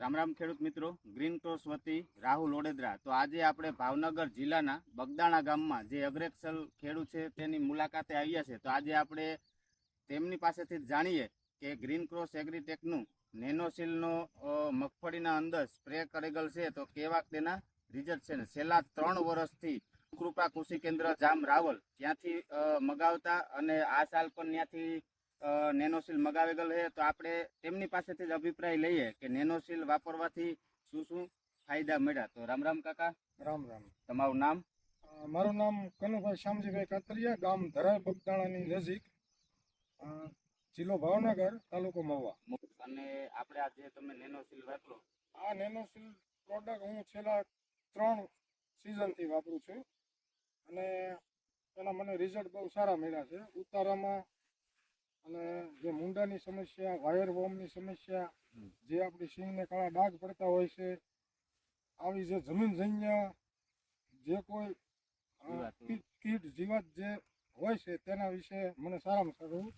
રામ રામ ખેડૂત મિત્રો, green cross વતી રાહુલ ઓડેદરા. તો આજે આપણે ભાવનગર જિલ્લાના બગદાણા ગામમાં જે અગ્રેક્સલ ખેડૂત છે તેની મુલાકાતે આવ્યા છે. તો આજે આપણે તેમની પાસેથી જાણીએ કે ગ્રીન ક્રોસ એગ્રીટેકનું નેનોસીલનો મગફળીના અંદર સ્પ્રે કરેગલ છે. તો કેવા તેના રિઝલ્ટ છે ને? છેલ્લા ત્રણ વર્ષથી કૃપા કૃષિ કેન્દ્ર જામ રાવલ ત્યાંથી મગાવતા અને આ સાલ પણ ત્યાંથી નેનોસીલ મગાવેગલ છે તો આપણે તેમની પાસેથી જ અભિપ્રાય લઈએ કે નેનોસીલ વાપરવાથી શું શું ફાયદા મળ્યા? તો રામ રામ કાકા. રામ રામ. તમારું નામ? મારું નામ કનુભાઈ શ્યામજીભાઈ કાતરિયા ગામ ધરાય બગદાણાની નજીક જિલ્લો ભાવનગર તાલુકો મહુવા. અને આપણે આજે તમે નેનોસીલ વાપરો? આ નેનોસીલ પ્રોડક્ટ હું છેલ્લા ત્રણ સિઝનથી વાપરું છું. અને એના મને રિઝલ્ટ બહુ સારા મળ્યા છે. ઉતારામાં અને જે મુંડાની સમસ્યા વાયર વોમની સમસ્યા જે આપણી સિંગને કાળા ડાઘ પડતા હોય છે આવી જે જમીન જન્ય જે કોઈ કીટ જીવાત જે હોય છે તેના વિશે મને સારામાં સારું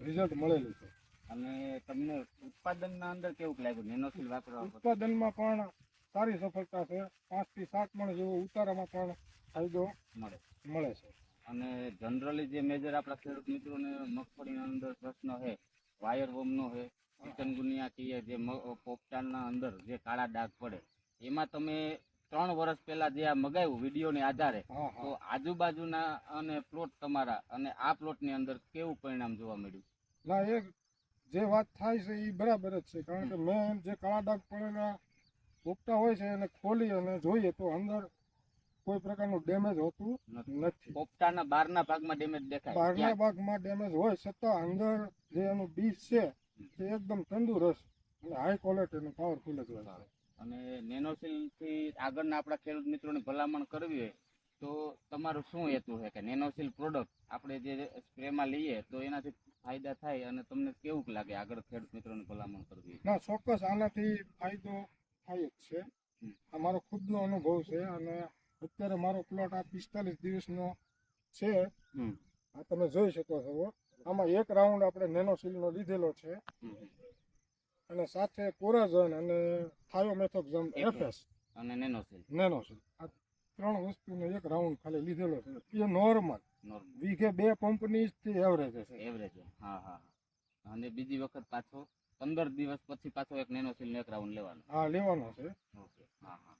રિઝલ્ટ મળેલું છે. અને તમને ઉત્પાદનના અંદર કેવું લાગ્યું? નેનોસિલ વાપરવા? ઉત્પાદનમાં પણ સારી સફળતા છે. પાંચથી સાત મણ જેવો ઉતારામાં પણ ફાયદો મળે. મળે છે. અને જનરલી જે મેજર આપણા ખેડૂત મિત્રોને મગફળીના અંદર પ્રશ્ન છે વાયર વોમનો છે ચિકનગુનિયા કહીએ જે પોપટાના અંદર જે કાળા ડાઘ પડે એમાં તમે ત્રણ વર્ષ પહેલા જે આ મગાવ્યું વિડીયોને આધારે તો આજુબાજુના અને પ્લોટ તમારા અને આ પ્લોટની અંદર કેવું પરિણામ જોવા મળ્યું? ના એ જે વાત થાય છે એ બરાબર જ છે કારણ કે મેં જે કાળા ડાઘ પડેલા પોપટા હોય છે એને ખોલી અને જોઈએ તો અંદર કોઈ પ્રકારનું ડેમેજ હોતું નથી. પોપટાના બહારના ભાગમાં ડેમેજ દેખાય. બહારના ભાગમાં ડેમેજ હોય છતાં અંદર જે એનું બીજ છે તે એકદમ તંદુરસ્ત અને હાઈ ક્વોલિટીનું પાવરફુલ જ હોય અને નેનોસિલથી આગળના આપણા ખેડૂત મિત્રોને ભલામણ કરવી હોય તો તમારું શું હેતુ છે કે નેનોસિલ પ્રોડક્ટ આપણે જે સ્પ્રેમાં લઈએ તો એનાથી ફાયદા થાય અને તમને કેવું લાગે આગળ ખેડૂત મિત્રોને ભલામણ કરવી? ના ચોક્કસ આનાથી ફાયદો થાય જ છે. અમારો ખુદનો અનુભવ છે અને અત્યારે મારો પ્લોટ આ પિસ્તાલીસ દિવસનો છે. આ તમે જોઈ શકો છો આમાં એક રાઉન્ડ આપણે નેનોસીલનો લીધેલો છે. અને સાથે કોરાઝન અને થાયોમેથોક્ઝમ એફએસ અને નેનોસીલ નેનોસીલ આ ત્રણ વસ્તુનો એક રાઉન્ડ ખાલી લીધેલો છે. એ નોર્મલ નોર્મલ વીઘે બે કંપની થી એવરેજ હશે. એવરેજ હા હા હા. અને બીજી વખત પાછો પંદર દિવસ પછી પાછો એક નેનોસિલ નો એક રાઉન્ડ લેવાનો. હા લેવાનો છે. ઓકે હા હા.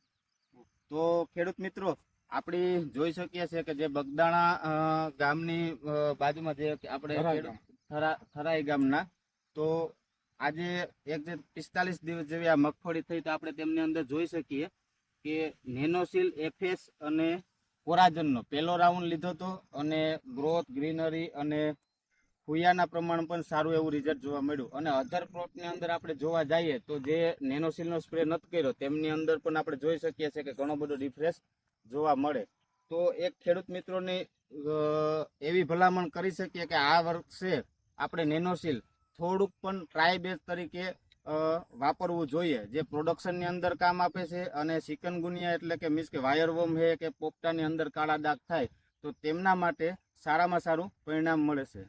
તો ખેડૂત મિત્રો આપણે જોઈ શકીએ છીએ કે જે બગદાણા ગામની બાજુમાં જે આપણે થરાઈ ગામના તો આજે એક જે પિસ્તાલીસ દિવસ જેવી આ મગફળી થઈ તો આપણે તેમની અંદર જોઈ શકીએ કે નેનોસિલ એફએસ અને કોરાજનનો પહેલો રાઉન્ડ લીધો હતો અને ગ્રોથ ગ્રીનરી અને ફુયાના પ્રમાણ પણ સારું એવું રિઝલ્ટ જોવા મળ્યું. અને અધર પ્લોટની અંદર આપણે જોવા જઈએ તો જે નેનોસિલનો સ્પ્રે નથી કર્યો, તેમની અંદર પણ આપણે જોઈ શકીએ છીએ કે ઘણો બધો રિફ્રેશ જોવા મળે. તો એક ખેડૂત મિત્રોની એવી ભલામણ કરી શકીએ કે આ વર્ષે આપણે નેનોસિલ થોડુંક પણ ટ્રાય બેઝ તરીકે વાપરવું જોઈએ. જે પ્રોડક્શનની અંદર કામ આપે છે અને ચિકનગુનિયા એટલે કે મીન્સ કે વાયરવોમ છે કે પોપટાની અંદર કાળા દાગ થાય, તો તેમના માટે સારામાં સારું પરિણામ મળે છે.